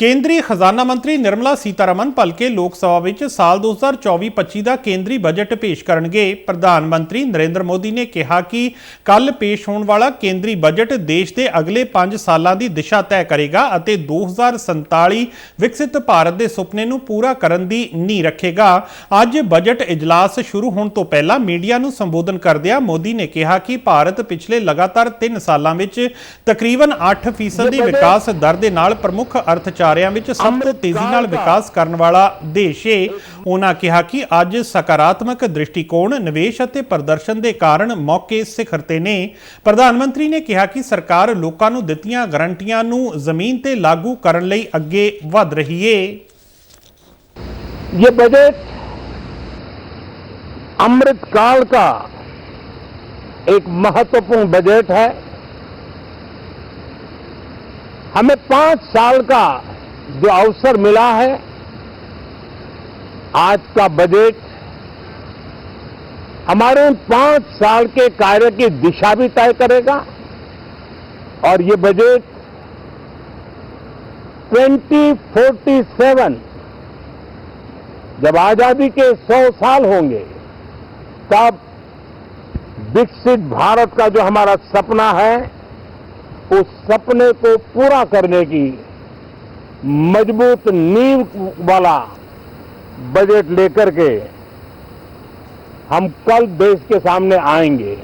ਕੇਂਦਰੀ ਖਜ਼ਾਨਾ ਮੰਤਰੀ ਨਿਰਮਲਾ ਸੀਤਾਰਮਨ ਭਲਕੇ ਲੋਕ ਸਭਾ ਵਿੱਚ ਸਾਲ 2024-25 ਦਾ ਕੇਂਦਰੀ ਬਜਟ ਪੇਸ਼ ਕਰਨਗੇ। ਪ੍ਰਧਾਨ ਮੰਤਰੀ ਨਰਿੰਦਰ ਮੋਦੀ ਨੇ ਕਿਹਾ ਕਿ ਕੱਲ ਪੇਸ਼ ਹੋਣ ਵਾਲਾ ਕੇਂਦਰੀ ਬਜਟ ਦੇਸ਼ ਦੇ ਅਗਲੇ 5 ਸਾਲਾਂ ਦੀ ਦਿਸ਼ਾ ਤੈਅ ਕਰੇਗਾ ਅਤੇ 2047 ਵਿਕਸਿਤ ਭਾਰਤ ਦੇ ਸੁਪਨੇ ਨੂੰ ਪੂਰਾ ਕਰਨ ਦੀ ਨੀਂਹ ਰੱਖੇਗਾ। ਅੱਜ ਬਜਟ ਇਜਲਾਸ ਸ਼ੁਰੂ ਹੋਣ ਤੋਂ ਪਹਿਲਾਂ ਮੀਡੀਆ ਨੂੰ ਸੰਬੋਧਨ ਕਰਦਿਆਂ ਮੋਦੀ ਨੇ ਕਿਹਾ ਕਿ ਭਾਰਤ ਪਿਛਲੇ ਲਗਾਤਾਰ 3 ਸਾਲਾਂ ਵਿੱਚ ਤਕਰੀਬਨ 8% ਦੀ ਵਿਕਾਸ ਦਰ ਦੇ ਨਾਲ ਪ੍ਰਮੁੱਖ ਅਰਥਚਾਰਿਆਂ ਵਿੱਚ ਸਭ ਤੋਂ ਤੇਜ਼ੀ ਨਾਲ ਵਿਕਾਸ ਕਰਨ ਵਾਲਾ ਦੇਸ਼ ਹੈ ਉਹਨਾਂ ਕਿਹਾ ਕਿ ਅੱਜ ਸਕਾਰਾਤਮਕ ਦ੍ਰਿਸ਼ਟੀਕੋਣ ਨਿਵੇਸ਼ ਅਤੇ ਪ੍ਰਦਰਸ਼ਨ ਦੇ ਕਾਰਨ ਮੌਕੇ ਸਿਖਰ ਤੇ ਨੇ ਪ੍ਰਧਾਨ ਮੰਤਰੀ ਨੇ ਕਿਹਾ ਕਿ ਸਰਕਾਰ ਲੋਕਾਂ ਨੂੰ ਦਿੱਤੀਆਂ ਗਰੰਟੀਆਂ ਨੂੰ ਜ਼ਮੀਨ ਤੇ ਲਾਗੂ ਕਰਨ ਲਈ ਅੱਗੇ ਵਧ ਰਹੀ ਹੈ ये बजट अमृत काल का एक महत्वपूर्ण बजट है हमें पांच साल का जो अवसर मिला है, आज का बजट हमारे पाँच साल के कार्य की दिशा भी तय करेगा और ये बजट 2047 जब आज़ादी के 100 साल होंगे, तब विकसित भारत का जो हमारा सपना है, उस सपने को पूरा करने की मजबूत नींव वाला बजट लेकर के हम कल देश के सामने आएंगे